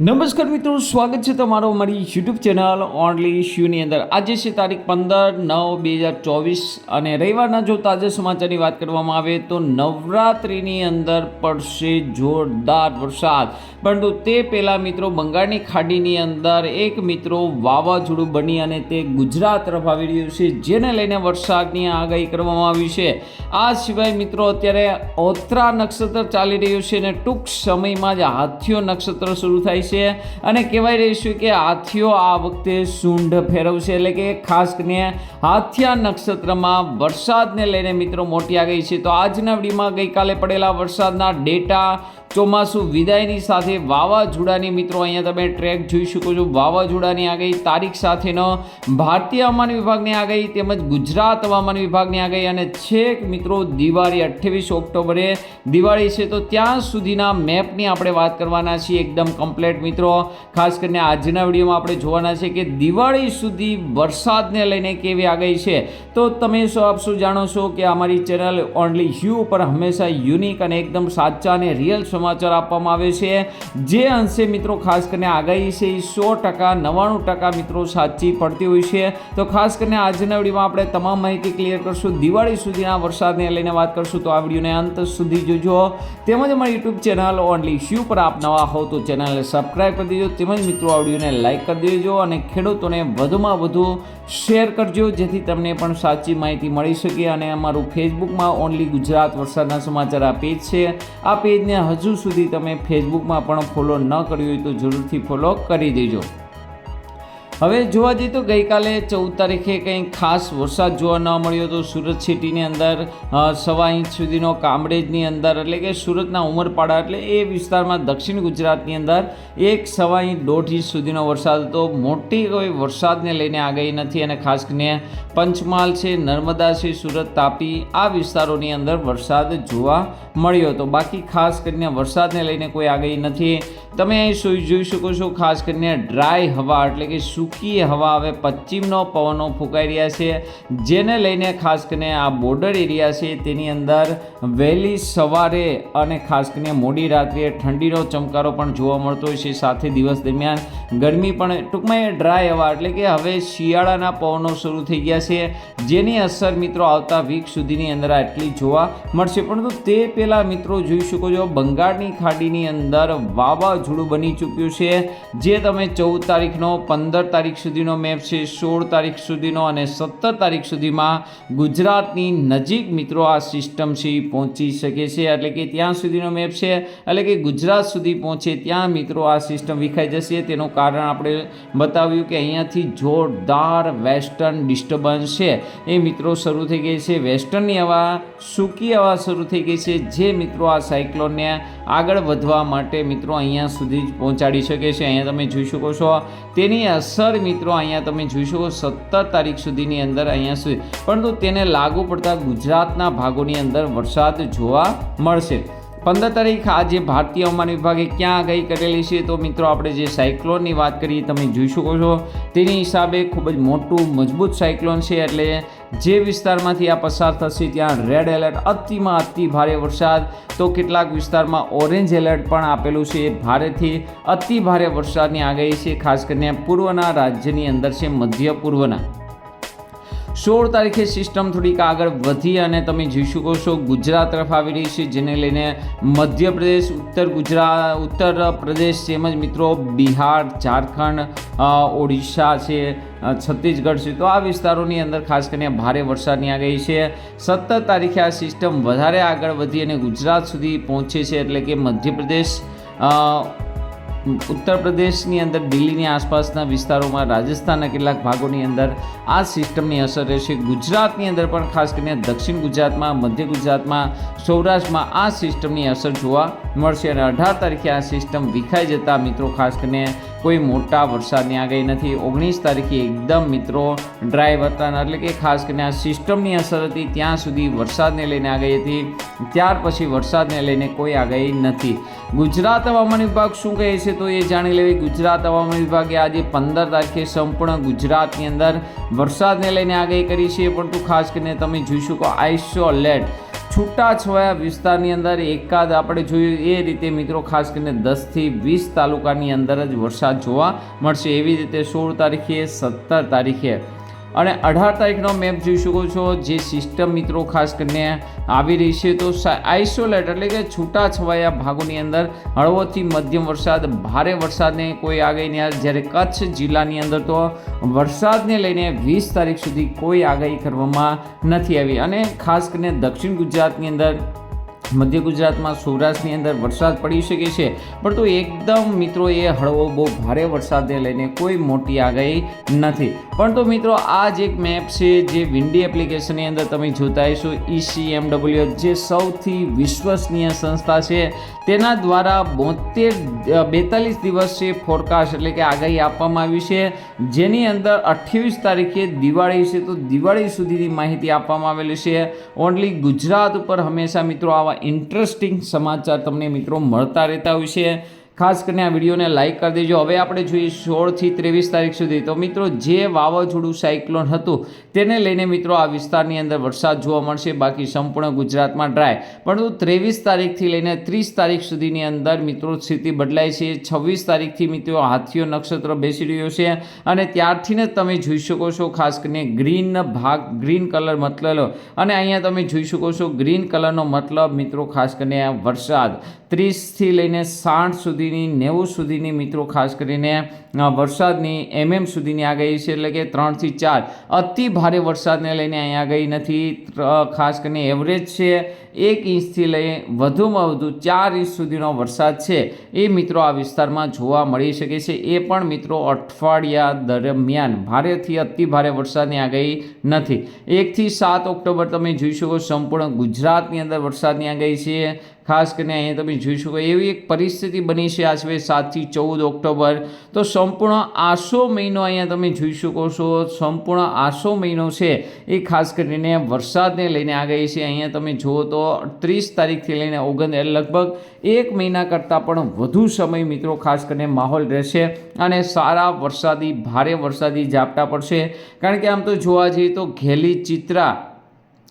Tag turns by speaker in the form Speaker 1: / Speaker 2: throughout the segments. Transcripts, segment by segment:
Speaker 1: નમસ્કાર મિત્રો, સ્વાગત છે તમારો અમારી યુટ્યુબ ચેનલ ઓનલી શ્યુની અંદર. આજે છે તારીખ પંદર નવ બે હજાર ચોવીસ અને રવિવારના જો તાજા સમાચારની વાત કરવામાં આવે તો નવરાત્રિની અંદર પડશે જોરદાર વરસાદ. પરંતુ તે પહેલાં મિત્રો, બંગાળની ખાડીની અંદર એક મિત્રો વાવાઝોડું બની અને તે ગુજરાત તરફ આવી રહ્યું છે, જેને લઈને વરસાદની આગાહી કરવામાં આવી છે. આ સિવાય મિત્રો, અત્યારે ઓત્રા નક્ષત્ર ચાલી રહ્યું છે અને ટૂંક સમયમાં જ હાથીઓ નક્ષત્ર શરૂ થાય છે અને કહેવાય રહ્યું છે કે હાથીઓ આ વખતે સૂંઢ ફેરવશે. એટલે કે ખાસ કરીને હાથિયા નક્ષત્રમાં વરસાદને લઈને મિત્રો મોટી ગઈ છે. તો આજના વિડીયોમાં ગઈકાલે પડેલા વરસાદના ડેટા ચોમાસું વિદાયની સાથે વાવાઝોડાની મિત્રો, અહીંયા તમે ટ્રેક જોઈ શકો છો. વાવાઝોડાની આગાહી તારીખ સાથેનો ભારતીય હવામાન વિભાગની આગાહી તેમજ ગુજરાત હવામાન વિભાગની આગાહી. અને છેક મિત્રો, દિવાળી અઠ્ઠાવીસ ઓક્ટોબરે. દિવાળી છે તો ત્યાં સુધીના મેપની આપણે વાત કરવાના છીએ એકદમ કમ્પ્લેટ મિત્રો. ખાસ કરીને આજના વિડીયોમાં આપણે જોવાના છે કે દિવાળી સુધી વરસાદને લઈને કેવી આગાહી છે. તો તમે શું આપ શું જાણો છો કે અમારી ચેનલ ઓનલી યુ ઉપર હંમેશા યુનિક અને એકદમ સાચા અને રિયલ સમાચાર આપવામાં આવે છે. જે અંશે મિત્રો ખાસ કરીને આગાહી છે એ સો ટકા, નવ્વાણું ટકા મિત્રો સાચી પડતી હોય છે. તો ખાસ કરીને આજના વિડીયોમાં આપણે તમામ માહિતી ક્લિયર કરશું. દિવાળી સુધીના વરસાદને લઈને વાત કરશું. તો આ વિડીયોને અંત સુધી જોજો. તેમજ અમારી યુટ્યુબ ચેનલ ઓનલી શ્યુ પર આપ નવા હો તો ચેનલને સબસ્ક્રાઈબ કરી દેજો. તેમજ મિત્રો આ વિડીયોને લાઇક કરી દેજો અને ખેડૂતોને વધુમાં વધુ શેર કરજો, જેથી તમને પણ સાચી માહિતી મળી શકે. અને અમારું ફેસબુકમાં ઓનલી ગુજરાત વરસાદના સમાચાર આ પેજ છે. આ પેજને હજુ સુધી તમે ફેસબુકમાં પણ ફોલો ન કર્યું હોય તો જરૂરથી ફોલો કરી દેજો. હવે જોવા જઈએ તો ગઈકાલે ચૌદ તારીખે કંઈ ખાસ વરસાદ જોવા ન મળ્યો તો સુરત સિટીની અંદર સવા ઇંચ સુધીનો કામરેજની અંદર એટલે કે સુરતના ઉમરપાડા એટલે એ વિસ્તારમાં દક્ષિણ ગુજરાતની અંદર એક સવા ઇંચ દોઢ ઇંચ સુધીનો વરસાદ હતો. મોટી કોઈ વરસાદને લઈને આગાહી નથી અને ખાસ કરીને પંચમહાલ છે, નર્મદા છે, સુરત, તાપી આ વિસ્તારોની અંદર વરસાદ જોવા મળ્યો હતો. બાકી ખાસ કરીને વરસાદને લઈને કોઈ આગાહી નથી. તમે અહીં જોઈ શકો છો ખાસ કરીને ડ્રાય હવા એટલે કે સૂકી હવા હવે પશ્ચિમનો પવનો ફૂંકાઈ રહ્યા છે, જેને લઈને ખાસ કરીને આ બોર્ડર એરિયા છે તેની અંદર વહેલી સવારે અને ખાસ કરીને મોડી રાત્રે ઠંડીનો ચમકારો પણ જોવા મળતો હોય છે. સાથે દિવસ દરમિયાન ગરમી પણ ટૂંકમાં એ ડ્રાય હવા, એટલે કે હવે શિયાળાના પવનો શરૂ થઈ ગયા છે, જેની અસર મિત્રો આવતા વીક સુધીની અંદર આટલી જોવા મળશે. પરંતુ તે પહેલાં મિત્રો જોઈ શકો છો, બંગાળની ખાડીની અંદર વાવાઝોડું બની ચૂક્યું છે, જે તમે ચૌદ તારીખનો પંદર તારીખ સુધીનો મેપ છે, સોળ તારીખ સુધીનો અને સત્તર તારીખ સુધીમાં ગુજરાતની નજીક મિત્રો આ સિસ્ટમ છે પહોંચી શકે છે. એટલે કે ત્યાં સુધીનો મેપ છે, એટલે કે ગુજરાત સુધી પહોંચે ત્યાં મિત્રો આ સિસ્ટમ વિખાઈ જશે. તેનું કારણ આપણે બતાવ્યું કે અહીંયાથી જોરદાર વેસ્ટર્ન ડિસ્ટર્બન્સ છે. એ મિત્રો શરૂ થઈ ગઈ છે. વેસ્ટર્નની હવા સૂકી હવા શરૂ થઈ ગઈ છે, જે મિત્રો આ સાયક્લોનને આગળ વધવા માટે મિત્રો અહીંયા સુધી જ પહોંચાડી શકે છે. અહીંયા તમે જોઈ શકો છો. તેની અસર મિત્રો અહીંયા તમે જોઈ શકો સત્તર તારીખ સુધીની અંદર અહીંયા સુધી. પરંતુ તેને લાગુ પડતા ગુજરાતના ભાગોની અંદર વરસાદ જોવા મળશે. પંદર તારીખ આજે ભારતીય હવામાન વિભાગે ક્યાં આગાહી કરેલી છે તો મિત્રો આપણે જે સાયક્લોનની વાત કરીએ તમે જોઈ શકો છો. તેની હિસાબે ખૂબ જ મોટું, મજબૂત સાયક્લોન છે એટલે જે વિસ્તારમાંથી આ પસાર થશે, ત્યાં રેડ એલર્ટ અતિમાં અતિ ભારે વરસાદ. તો કેટલાક વિસ્તારમાં ઓરેન્જ એલર્ટ પણ આપેલું છે. ભારેથી અતિ ભારે વરસાદની આગાહી છે, ખાસ કરીને પૂર્વના રાજ્યની અંદર છે, મધ્ય પૂર્વના. સોળ તારીખે સિસ્ટમ થોડીક આગળ વધી અને તમે જોઈ શકો છો ગુજરાત તરફ આવી રહી છે, જેને લઈને મધ્યપ્રદેશ, ઉત્તર ગુજરાત, ઉત્તર પ્રદેશ તેમજ મિત્રો બિહાર, ઝારખંડ ઓડિશા છે છત્તીસગઢ છે. તો આ વિસ્તારોની અંદર ખાસ કરીને ભારે વરસાદની આગાહી છે. સત્તર તારીખે આ સિસ્ટમ વધારે આગળ વધી અને ગુજરાત સુધી પહોંચે છે, એટલે કે મધ્યપ્રદેશ ઉત્તર પ્રદેશની અંદર, દિલ્હીની આસપાસના વિસ્તારોમાં, રાજસ્થાનના કેટલાક ભાગોની અંદર આ સિસ્ટમની અસર રહેશે ગુજરાતની અંદર પણ, ખાસ કરીને દક્ષિણ ગુજરાતમાં, મધ્ય ગુજરાતમાં, સૌરાષ્ટ્રમાં આ સિસ્ટમની અસર જોવા મળશે અને અઢાર તારીખે આ સિસ્ટમ વિખાઈ જતા મિત્રો, ખાસ કરીને કોઈ મોટા વરસાદની આગાહી નથી. ઓગણીસ તારીખે એકદમ મિત્રો ડ્રાય વાતાવરણ એટલે કે ખાસ કરીને આ સિસ્ટમની અસર હતી, ત્યાં સુધી વરસાદને લઈને આગાહી હતી. ત્યાર પછી વરસાદને લઈને કોઈ આગાહી નથી. ગુજરાત હવામાન વિભાગ શું કહે છે તો એ જાણી લેવી. ગુજરાત હવામાન વિભાગે આજે પંદર તારીખે સંપૂર્ણ ગુજરાતની અંદર વરસાદને લઈને આગાહી કરી છે. પરંતુ ખાસ કરીને તમે જોઈ શકો આઈસો એલર્ટ છૂટાછવાયા વિસ્તારની અંદર એકાદ આપણે જોયું, એ રીતે મિત્રો ખાસ કરીને દસથી વીસ તાલુકાની અંદર જ વરસાદ જોવા મળશે. એવી રીતે સોળ તારીખે, સત્તર તારીખે અને અઢાર તારીખનો મેપ જોઈ શકો છો, જે સિસ્ટમ મિત્રો ખાસ કરીને આવી રહી છે તો આઇસોલેટ એટલે કે છૂટાછવાયા ભાગોની અંદર હળવોથી મધ્યમ વરસાદ, ભારે વરસાદને કોઈ આગાહી આવે. જ્યારે કચ્છ જિલ્લાની અંદર તો વરસાદને લઈને વીસ તારીખ સુધી કોઈ આગાહી કરવામાં નથી આવી અને ખાસ કરીને દક્ષિણ ગુજરાતની અંદર મધ્ય ગુજરાતમાં સૌરાષ્ટ્રની અંદર વરસાદ પડી શકે છે. પરંતુ એકદમ મિત્રો એ હળવો બહુ ભારે વરસાદને લઈને કોઈ મોટી આગાહી નથી. પરંતુ મિત્રો આ જ એક મેપ છે જે વિન્ડી એપ્લિકેશનની અંદર તમે જોતા હશો. E ઈસીએમડબલ્યુ જે સૌથી વિશ્વસનીય સંસ્થા છે. તેના દ્વારા બોતેર બેતાલીસ દિવસ છે ફોરકાસ્ટ એટલે કે આગાહી આપવામાં આવી છે. જેની અંદર અઠ્યાવીસ તારીખે દિવાળી છે. તો દિવાળી સુધીની માહિતી આપવામાં આવેલી છે. ઓનલી ગુજરાત ઉપર હંમેશા મિત્રો આવા ઇન્ટરેસ્ટિંગ સમાચાર તમને મિત્રો મળતા રહેતા હોય છે. ખાસ કરીને આ વિડીયોને લાઇક કરી દેજો. હવે આપણે જોઈએ સોળથી ત્રેવીસ તારીખ સુધી. તો મિત્રો, જે વાવાઝોડું સાયક્લોન હતું, તેને લઈને મિત્રો આ વિસ્તારની અંદર વરસાદ જોવા મળશે. બાકી સંપૂર્ણ ગુજરાતમાં ડ્રાય પરંતુ ત્રેવીસ તારીખથી લઈને ત્રીસ તારીખ સુધીની અંદર મિત્રો સ્થિતિ બદલાય છે. છવ્વીસ તારીખથી મિત્રો હાથીઓ નક્ષત્ર બેસી રહ્યો છે. અને ત્યારથી જ તમે જોઈ શકો છો, ખાસ કરીને ગ્રીન ભાગ ગ્રીન કલર મતલબ. અને અહીંયા તમે જોઈ શકો છો ગ્રીન કલરનો મતલબ મિત્રો ખાસ કરીને વરસાદ. ત્રીસથી લઈને સાઠ સુધીની, નેવું સુધીની મિત્રો, ખાસ કરીને વરસાદની એમએમ સુધીની આગાહી છે, એટલે કે ત્રણથી ચાર. અતિ ભારે વરસાદને લઈને અહીંયા આગાહી નથી. ખાસ કરીને એવરેજ છે. એક ઇંચથી લઈ વધુમાં વધુ ચાર ઇંચ સુધીનો વરસાદ છે. એ મિત્રો આ વિસ્તારમાં જોવા મળી શકે છે. એ પણ મિત્રો અઠવાડિયા દરમિયાન ભારેથી અતિ ભારે વરસાદની આગાહી નથી. એકથી સાત ઓક્ટોબર તમે જોઈ શકો સંપૂર્ણ ગુજરાતની અંદર વરસાદની આગાહી છે. ખાસ કરીને અહીંયા તમે જોઈ શકો એવી એક પરિસ્થિતિ બની છે આશરે સાતથી ચૌદ ઓક્ટોબર. તો સંપૂર્ણ આસો મહિનો અહીંયા તમે જોઈ શકો છો. સંપૂર્ણ આસો મહિનો છે. એ ખાસ કરીને વરસાદને લઈને આગાહી છે. અહીંયા તમે જુઓ તો ત્રીસ તારીખથી લઈને ઓગણ લગભગ એક મહિના કરતાં પણ વધુ સમય મિત્રો ખાસ કરીને માહોલ રહેશે અને સારા વરસાદી, ભારે વરસાદી ઝાપટા પડશે. કારણ કે આમ તો જોવા જઈએ તો ઘેલી ચિત્રા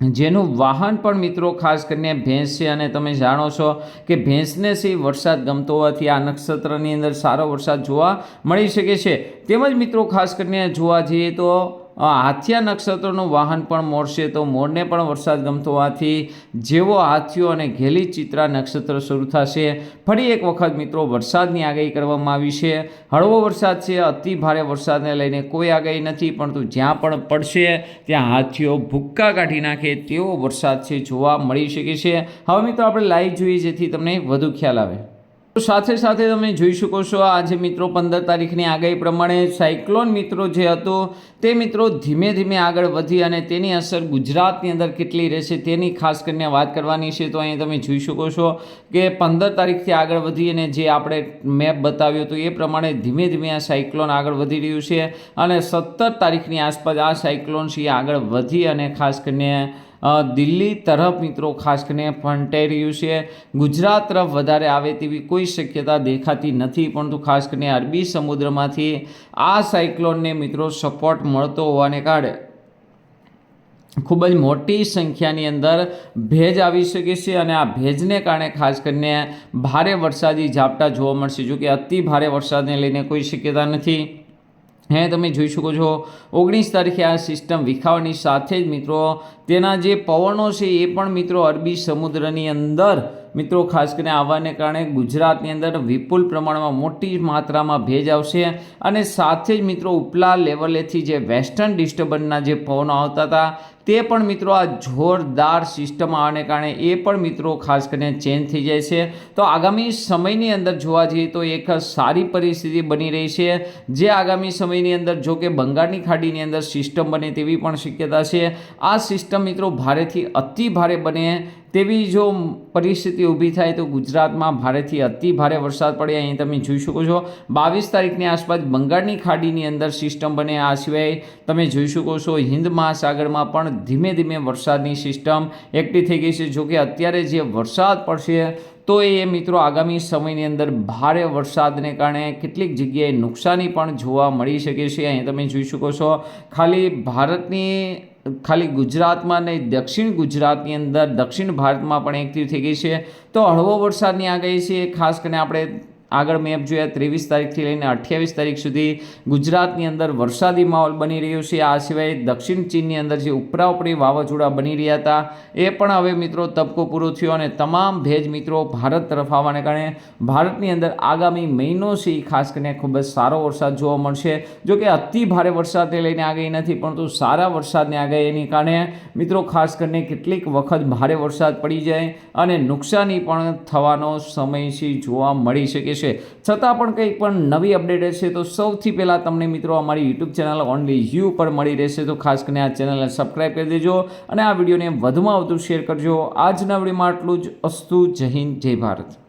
Speaker 1: જેનું વાહન પણ મિત્રો ખાસ કરીને ભેંસ છે અને તમે જાણો છો કે ભેંસને છે વરસાદ ગમતો હોવાથી આ નક્ષત્રની અંદર સારો વરસાદ જોવા મળી શકે છે. તેમજ મિત્રો ખાસ કરીને જોવા જઈએ તો હાથિયા નક્ષત્રનું વાહન પણ મોર તો મોરને પણ વરસાદ ગમતો હોવાથી જેવો હાથીઓ અને ઘેલી ચિત્રા નક્ષત્ર શરૂ થશે. ફરી એક વખત મિત્રો, વરસાદની આગાહી કરવામાં આવી છે. હળવો વરસાદ છે, અતિ ભારે વરસાદને લઈને કોઈ આગાહી નથી, પરંતુ જ્યાં પણ પડશે, ત્યાં હાથીઓ ભૂક્કા કાઢી નાખે તેવો વરસાદ છે, જોવા મળી શકે છે. હવે મિત્રો, આપણે લાઈવ જોઈએ, જેથી તમને વધુ ખ્યાલ આવે. સાથે સાથે તમે જોઈ શકો છો આજે મિત્રો પંદર તારીખની આગાહી પ્રમાણે સાયક્લોન મિત્રો જે હતો, તે મિત્રો ધીમે ધીમે આગળ વધી અને તેની અસર ગુજરાતની અંદર કેટલી રહેશે તેની ખાસ કરીને વાત કરવાની છે. તો અહીં તમે જોઈ શકો છો કે પંદર તારીખથી આગળ વધી અને જે આપણે મેપ બતાવ્યો હતો એ પ્રમાણે ધીમે ધીમે આ સાયક્લોન આગળ વધી રહ્યું છે અને સત્તર તારીખની આસપાસ આ સાયક્લોન છે એ આગળ વધી અને ખાસ કરીને દિલ્હી તરફ મિત્રો, ખાસ કરીને ફંટાઈ રહ્યું છે ગુજરાત તરફ વધારે આવે તેવી કોઈ શક્યતા દેખાતી નથી. પરંતુ ખાસ કરીને અરબી સમુદ્રમાંથી આ સાયક્લોનને મિત્રો સપોર્ટ મળતો હોવાને કારણે ખૂબ જ મોટી સંખ્યાની અંદર ભેજ આવી શકે છે અને આ ભેજને કારણે ખાસ કરીને ભારે વરસાદી ઝાપટા જોવા મળશે જો કે અતિ ભારે વરસાદને લઈને કોઈ શક્યતા નથી. હે, તમે જોઈ શકો છો, ઓગણીસ તારીખે આ સિસ્ટમ વિખાવાની સાથે જ મિત્રો, તેના જે પવનો છે એ પણ મિત્રો અરબી સમુદ્રની અંદર, મિત્રો ખાસ કરીને આવવાને કારણે ગુજરાતની અંદર વિપુલ પ્રમાણમાં મોટી માત્રામાં ભેજ આવશે અને સાથે જ મિત્રો ઉપલા લેવલેથી જે વેસ્ટર્ન ડિસ્ટર્બન્સના જે પવનો આવતા હતા તે પણ મિત્રો આ જોરદાર સિસ્ટમ આવવાને કારણે એ પણ મિત્રો ખાસ કરીને ચેન્જ થઈ જાય છે. તો આગામી સમયની અંદર જોવા જઈએ તો એક સારી પરિસ્થિતિ બની રહી છે. જે આગામી સમયની અંદર જો કે બંગાળની ખાડીની અંદર સિસ્ટમ બને તેવી પણ શક્યતા છે. આ સિસ્ટમ મિત્રો ભારેથી અતિ ભારે બને તેવી જો પરિસ્થિતિ ઊભી થાય તો ગુજરાતમાં ભારેથી અતિ ભારે વરસાદ પડે અહીં તમે જોઈ શકો છો. બાવીસ તારીખની આસપાસ બંગાળની ખાડીની અંદર સિસ્ટમ બને આ સિવાય તમે જોઈ શકો છો હિન્દ મહાસાગરમાં પણ ધીમે ધીમે વરસાદની સિસ્ટમ એકટી થઈ ગઈ છે. જોકે અત્યારે જે વરસાદ પડશે, તો એ મિત્રો આગામી સમયની અંદર ભારે વરસાદને કારણે કેટલીક જગ્યાએ નુકસાની પણ જોવા મળી શકે છે. અહીં તમે જોઈ શકો છો, ખાલી ભારતની, ખાલી ગુજરાતમાં નહીં, દક્ષિણ ગુજરાતની અંદર, દક્ષિણ ભારતમાં પણ એક્ટિવ થઈ ગઈ છે. તો હળવો વરસાદની આગાહી છે. ખાસ કરીને આપણે આગળ મેપ જોયા ત્રેવીસ તારીખથી લઈને અઠ્યાવીસ તારીખ સુધી ગુજરાતની અંદર વરસાદી માહોલ બની રહ્યો છે. આ સિવાય દક્ષિણ ચીનની અંદર જે ઉપરા ઉપરી વાવાઝોડા બની રહ્યા હતા, એ પણ હવે મિત્રો તબકો પૂરો થયો અને તમામ ભેજ મિત્રો ભારત તરફ આવવાને કારણે ભારતની અંદર આગામી મહિનો છે એ ખાસ કરીને ખૂબ જ સારો વરસાદ જોવા મળશે. જો કે અતિ ભારે વરસાદને લઈને આગાહી નથી, પરંતુ સારા વરસાદને આગાહી એની કારણે મિત્રો ખાસ કરીને કેટલીક વખત ભારે વરસાદ પડી જાય અને નુકસાની પણ થવાનો સમય છે, જોવા મળી શકે છે. છતાં પણ કંઈક પણ નવી અપડેટ હશે તો સૌથી પહેલાં તમને મિત્રો અમારી યુટ્યુબ ચેનલ ઓનલી યુ પર મળી રહેશે. તો ખાસ કરીને આ ચેનલને સબસ્ક્રાઈબ કરી દેજો અને આ વિડીયોને વધુમાં વધુ શેર કરજો. આજના વિડીયોમાં આટલું જ. અસ્તુ, જય હિન્દ, જય ભારત.